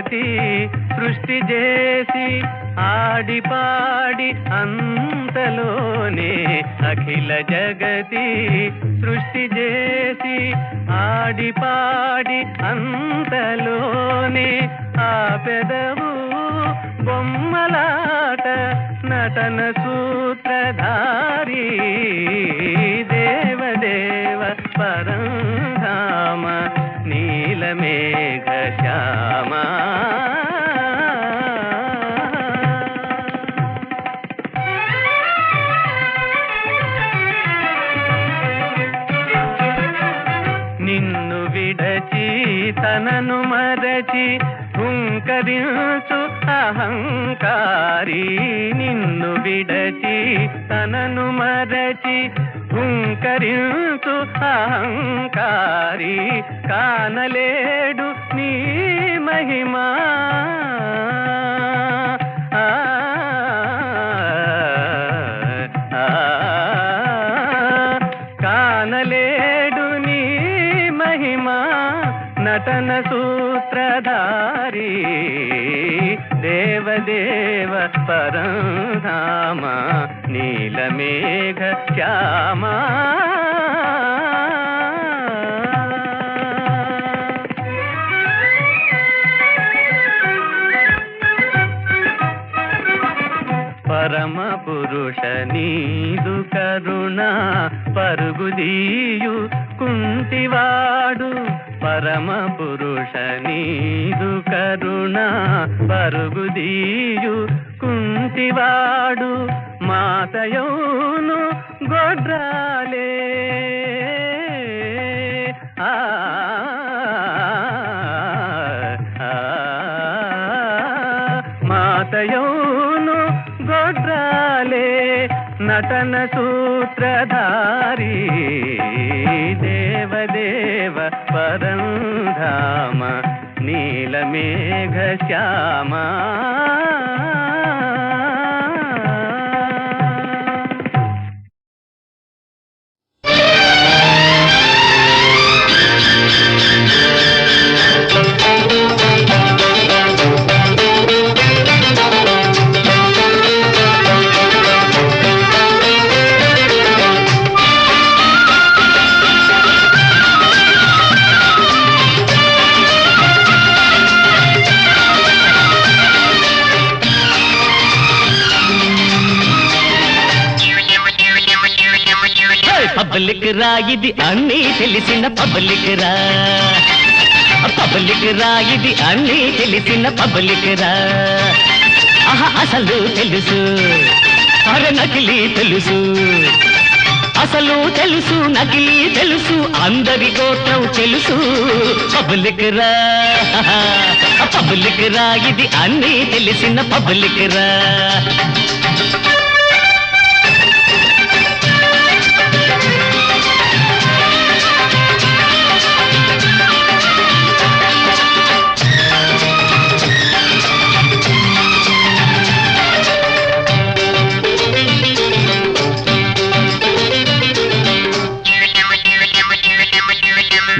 జగతి సృష్టి చేసి ఆడిపాడి అంతలోనే అఖిల జగతి సృష్టి చేసి ఆడిపాడి అంతలోనే ఆ పెదవు బొమ్మలాట నటన సూ మరచి హుంకరించు అహంకారి నిన్ను విడచి తనను మరచి హుంకరించు అహంకారి కానలేడు నీ మహిమా. కానలేడు నీ మహిమా. నటన సూ సూత్రధారి దేవదేవ పరంధామ నీలమేఘ శ్యామా. పరమ పురుష నీదు కరుణ పరుగుదీయు కుంటివాడు పరమ పురుష నీదు కరుణ పరుగుదీయు కుంటివాడు మాతయోను గొడ్రాలే. ఆ మాతయోను గొడ్రాలే నటన సూత్రధారీ దేవదేవ పరంధామ నీలమేఘ శ్యామా. తెలిసిన పబ్లిక్ రా. పబ్లిక్ రా ఇది అన్నీ తెలిసిన పబ్లిక్ రా. ఆహా అసలు తెలుసు. అరే నకిలీ తెలుసు. అసలు తెలుసు నకిలీ తెలుసు. అందరి గోత్రం తెలుసు. పబ్లిక్ రా. పబ్లిక్ రా ఇది అన్నీ తెలిసిన పబ్లిక్ రా.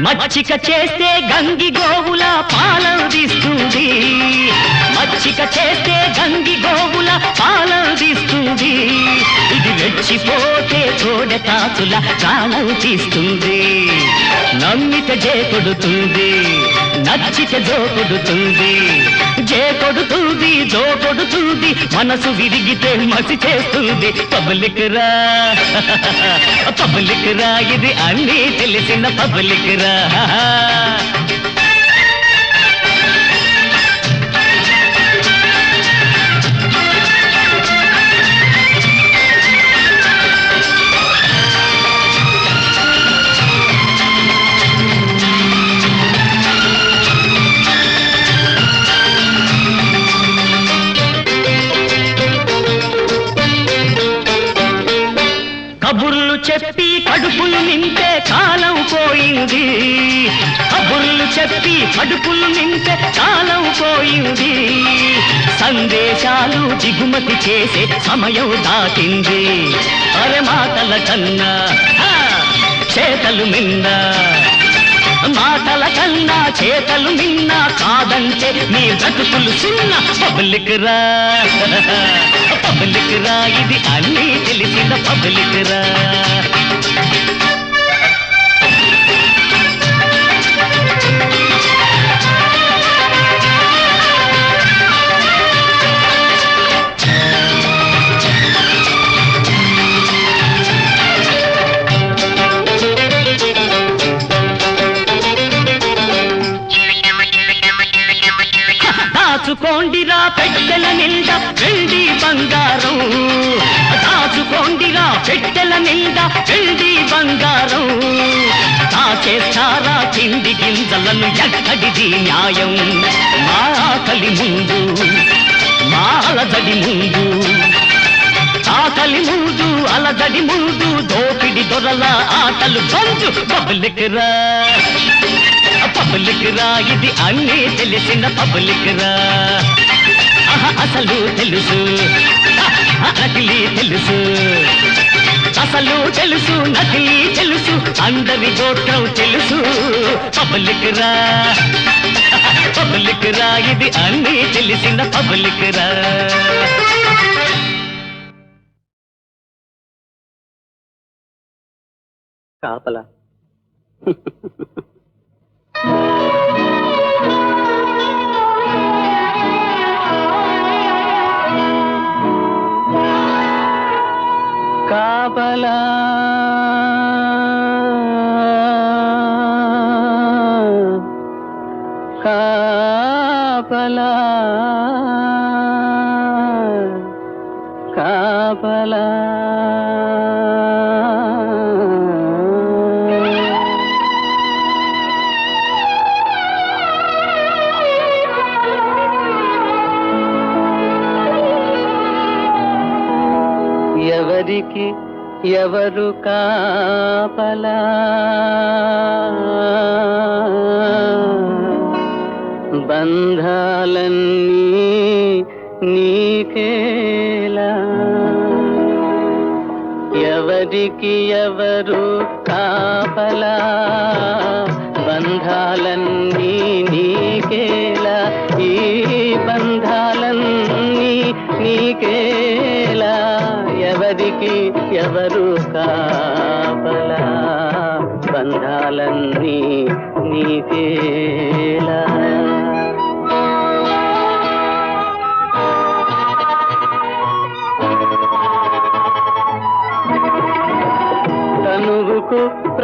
మచ్చిక చేస్తే గంగి గోవుల పాలందిస్తుంది మచ్చిక చేస్తే గంగి గోవుల పాలందిస్తుంది ఇది రెచ్చిపోతే తోడ తాచుల ప్రాణం తీస్తుంది. నమ్మిత జే కొడుతుంది. నచ్చితే జో కొడుతుంది. జే కొడుతుంది జో కొడుతుంది. మనసు విరిగితే మసి చేస్తుంది. పబ్లిక్ రా. పబ్లిక్ రా ఇది అన్నీ తెలిసిన పబ్లిక్ రా. చేసే సమయం దాటింది. అరే మాటల కన్నా చేతలు మిన్నా. మాటల కన్నా చేతలు మిన్న కాదంటే నీ బ్రతుకులు చిన్న పబ్లిక్ రా. పబ్లిక్ రా ఇది అన్నీ తెలిసిన పబ్లిక్ రా. పెట్టెల నిండా వెండి బంగారం. దాచుకోండిరా పెట్టెల నిండా వెండి బంగారం. దాచేస్తారా తిండి గింజలను ఎక్కడిది న్యాయం? మా ఆకలి ముందు మా అలజడి ముందు. ఆకలి ముందు అలజడి ముందు దోపిడి దొరల ఆటలు బంజు పబ్లిక్ రా పబ్లిక్ రా ఇది అన్నీ తెలిసిన పబ్లిక్ రా అసలు తెలుసు. నకిలీ తెలుసు. అసలు తెలుసు నకిలీ తెలుసు. అందరి గోత్రం తెలుసు. పబ్లిక్ రా. పబ్లిక్ రా ఇది అన్నీ తెలిసిన పబ్లిక్ రా. కాపలా. కాపలా కాపలా. కాపలా. ఎవరు కాపలా? బంధాలన్నీ నీకేలా? ఎవరికి ఎవరు కాపలా?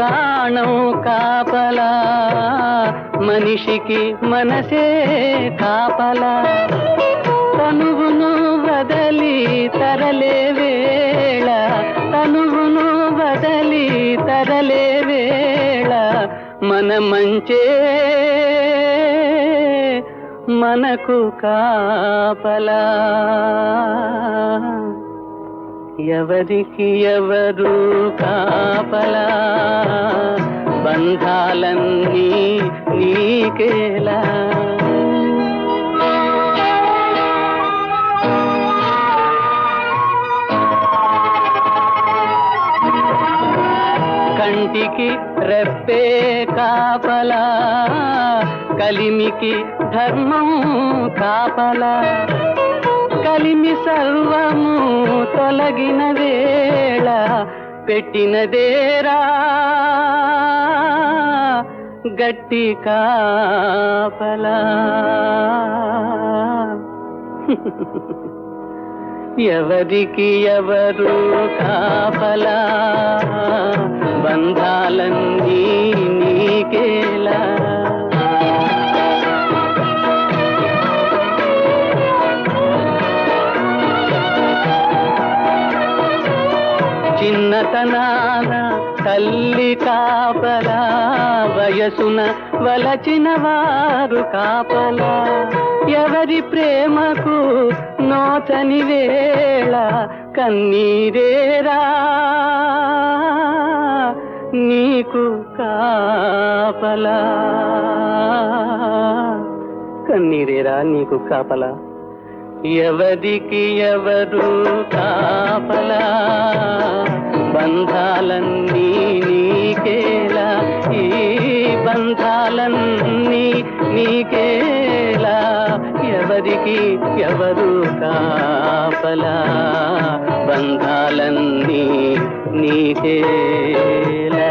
ప్రాణం కాపలా. మనిషికి మనసే కాపలా. తనువును వదలి తరలే వేళ. తనువును వదలి తరలే వేళ. మన మంచే మనకు కాపలా. ఎవరికి ఎవరు కాపలా? బంధాలన్నీ నీకేలా? కంటికి రెప్పే కాపలా? కలిమికి ధర్మం కాపలా? కలిమి సర్వము తొలగిన వేళ పెట్టినదేరా గట్టి కాపలా. ఎవరికి ఎవరు కాపలా? బంధాలన్నీ నీకేలా? చిన్నతనాన తల్లి కాపలా వయసున వలచిన వారు కాపలా. ఎవరి ప్రేమకు నోతని వేళ కన్నీరేరా. నీకు కాపలా. కన్నీరేరా నీకు కాపలా. ఎవరికి ఎవరు కాపలా. బంధాలన్నీ నీకేలా? ఈ బంధాలన్నీ నీకేలా? ఎవరికి ఎవరు కాపలా? బంధాలన్నీ నీకేలా?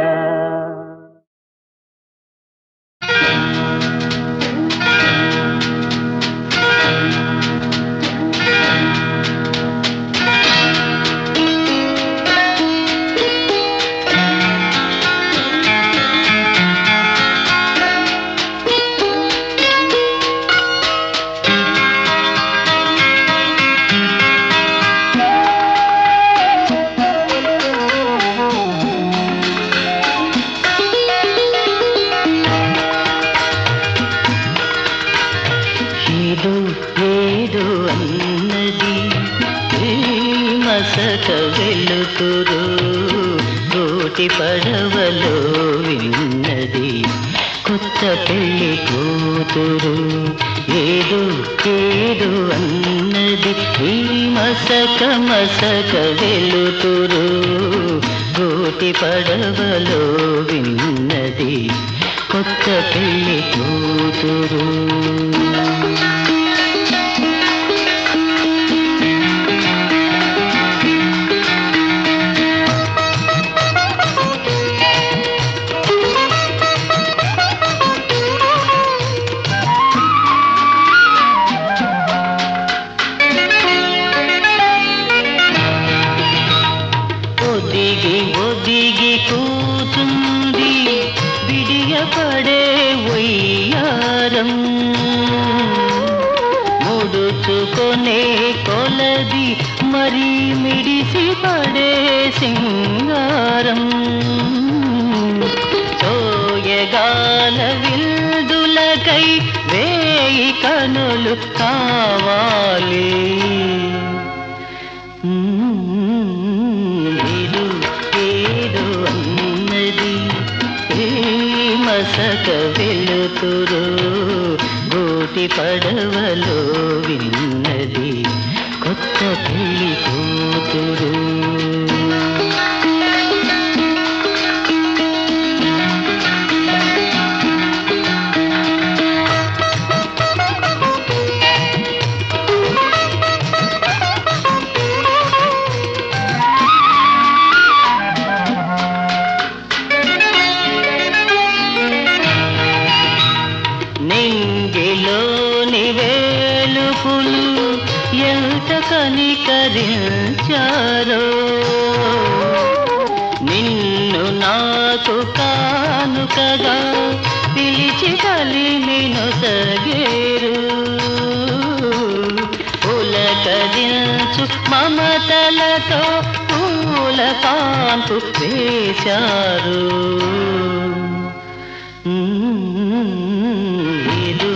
కోటి పడవలో విన్నది కొత్త పెళ్ళి కూతురు. ఏదో ఏదో అన్నది ఈ మసక మసక వెలుతురు. గోటి పడవలో విన్నది కొత్త పెళ్ళి కూతురు. మిడిసి పడే సింగారం. చోయగాన విల్దులకై వేయి కనులు కావాలి. ఏదో ఏదో అన్నది. ఏ మసక వెలుతురు. గోటి పడవలో విన్నది. కొత్త పెళ్ళి పూల కాంపు వేశారు ఏదో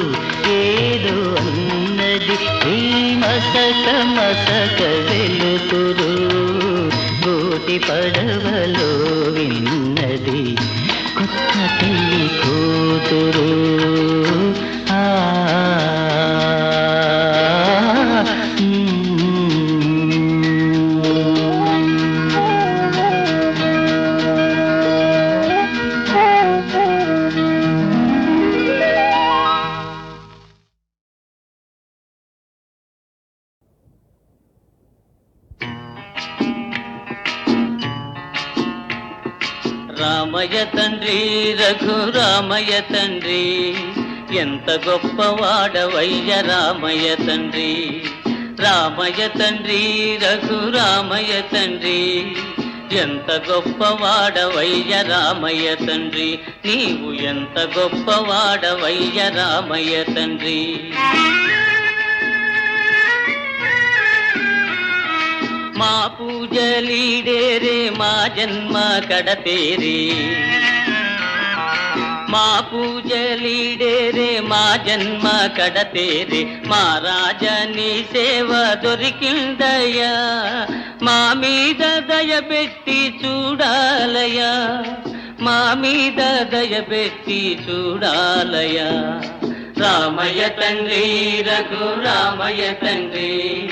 ఏదో అన్నది ఈ మసక మసక వెలుతురు. గోటి పడవలో విన్నది కొత్త పెళ్ళి కూతురు. రామయ్య తండ్రి రఘురామయ్య తండ్రి. ఎంత గొప్పవాడవయ్య రామయ్య తండ్రి. రామయ్య తండ్రి రఘురామయ్య తండ్రి. ఎంత గొప్పవాడవయ్య రామయ్య తండ్రి. నీవు ఎంత గొప్పవాడవయ్య రామయ్య తండ్రి. మా పూజలీడేరే మా జన్మ కడతేరే. మా పూజలీడేరే మా జన్మ కడతేరే. మా రాజని సేవ దొరికిందయ్యా. మా మీద దయ పెట్టి చూడాలయ్యా. మా మీద దయపెట్టి చూడాలయా రామయ్య తండ్రి రఘు రామయ్య తండ్రి.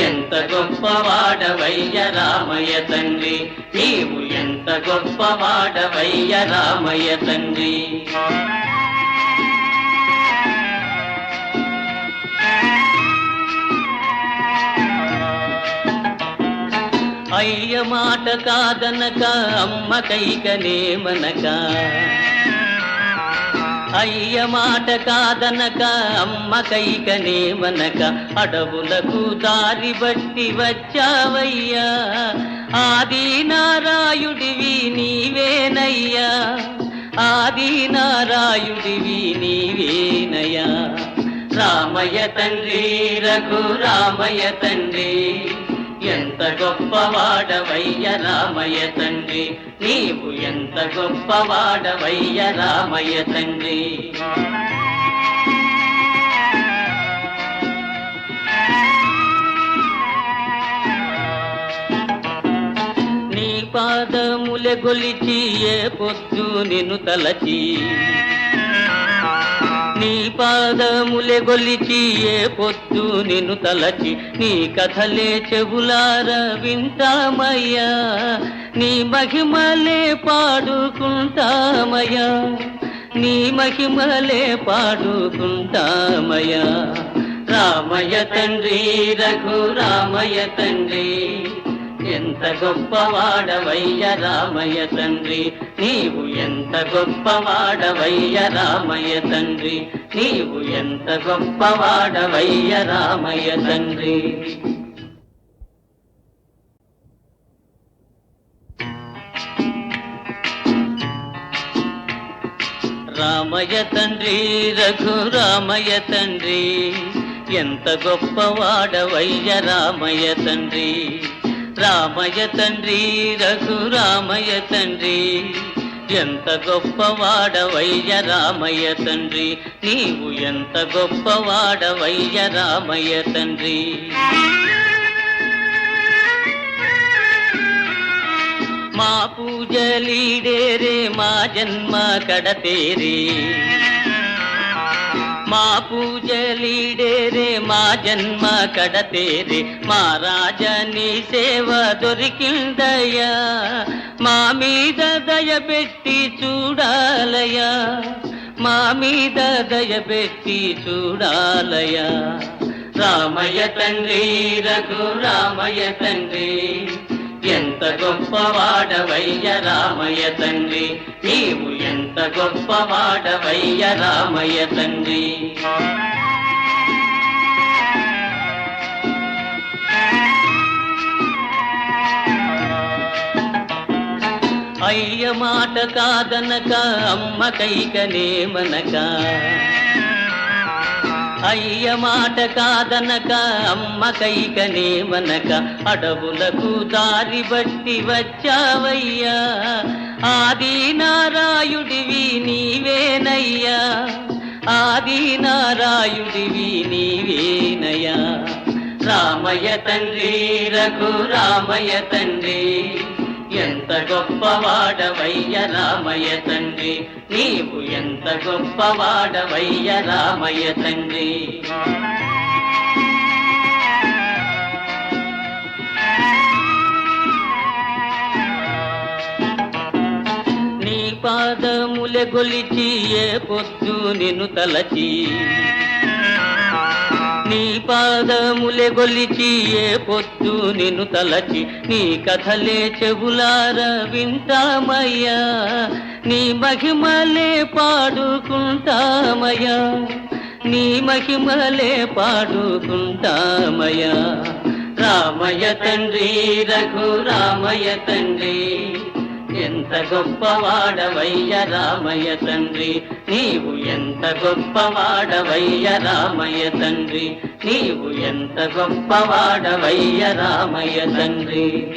ఎంత గొప్పవాడవయ్య రామయ్య తండ్రి నీవు ఎంత గొప్పవాడవయ్య రామయ్య తండ్రి అయ్య మాట కాదనక అమ్మ కైకనేమనక అయ్య మాట కాదనక అమ్మ కైకనేమనక అడవులకు దారి బట్టి వచ్చావయ్యా. ఆది నారాయుడివి నీవేనయ్యా. ఆది నారాయుడివి నీవేనయ్యా. రామయ్య తండ్రి రఘు రామయ్య తండ్రి. ఎంత గొప్పవాడవయ్య రామయ్య తండ్రి? నీవు ఎంత గొప్పవాడవయ్య రామయ్య తండ్రి? నీ పాదములె గొలిచి ఏ పొద్దు నిన్ను తలచి నీ పాదములే గొలిచి ఏ పొద్దు నిన్ను తలచి నీ కథలే చెబులార వింటామయ్యా. నీ మహిమలే పాడుకుంటామయ్యా. నీ మహిమలే పాడుకుంటామయ్యా. రామయ్య తండ్రి రఘు రామయ్య తండ్రి. ఎంత గొప్పవాడవయ్య రామయ్య తండ్రి? నీవు ఎంత గొప్పవాడవయ్య రామయ్య తండ్రి? నీవు ఎంత గొప్పవాడవయ్య రామయ్య తండ్రి? రామయ్య తండ్రి రఘు రామయ్య తండ్రి ఎంత గొప్పవాడవయ్య రామయ్య తండ్రి? రామయ్య తండ్రి రఘు తండ్రి. ఎంత గొప్పవాడవయ్య రామయ్య తండ్రి. నీవు ఎంత గొప్పవాడవయ్య రామయ్య తండ్రి. మా పూజలీడేరే మా జన్మ కడతేరే. మా పూజలీడేరే మా జన్మ కడతేరే మా రాజని సేవ దొరికిందయ్యా. మా మీద దయబెట్టి చూడాలయ్యా. మా మీద దయబెట్టి చూడాలయ్యా. రామయ్య తండ్రి రఘు రామయ్య తండ్రి. ఎంత గొప్పవాడవయ్య రామయ్య తండ్రి నీవు ఎంత గొప్పవాడవయ్య రామయ్య తండ్రి అయ్య మాట కాదనక అమ్మ కైకనేమనక అయ్య మాట కాదనక అమ్మ కైకనేమనక అడవులకు దారి బట్టి వచ్చావయ్యా. ఆది నారాయుడివి నీవేనయ్యా. ఆది నారాయుడివి నీవేనయ్యా. రామయ్య తండ్రి రఘు రామయ్య తండ్రి. ఎంత గొప్పవాడవయ్య రామయ్య తండ్రి? నీవు ఎంత గొప్పవాడవయ్య రామయ్య తండ్రి? నీ పాదములె గొలిచి ఏ పొద్దు నిన్ను తలచి నీ పాదములే గొలిచి ఏ పొద్దు నిన్ను తలచి నీ కథలే చెబులార వింటామయ్యా. నీ మహిమలే పాడుకుంటామయ్యా. నీ మహిమలే పాడుకుంటామయ్యా. రామయ్య తండ్రి రఘు రామయ్య తండ్రి. ఎంత గొప్పవాడవయ్య రామయ్య తండ్రి. నీవు ఎంత గొప్పవాడవయ్య రామయ్య తండ్రి. నీవు ఎంత గొప్పవాడవయ్య రామయ్య తండ్రి.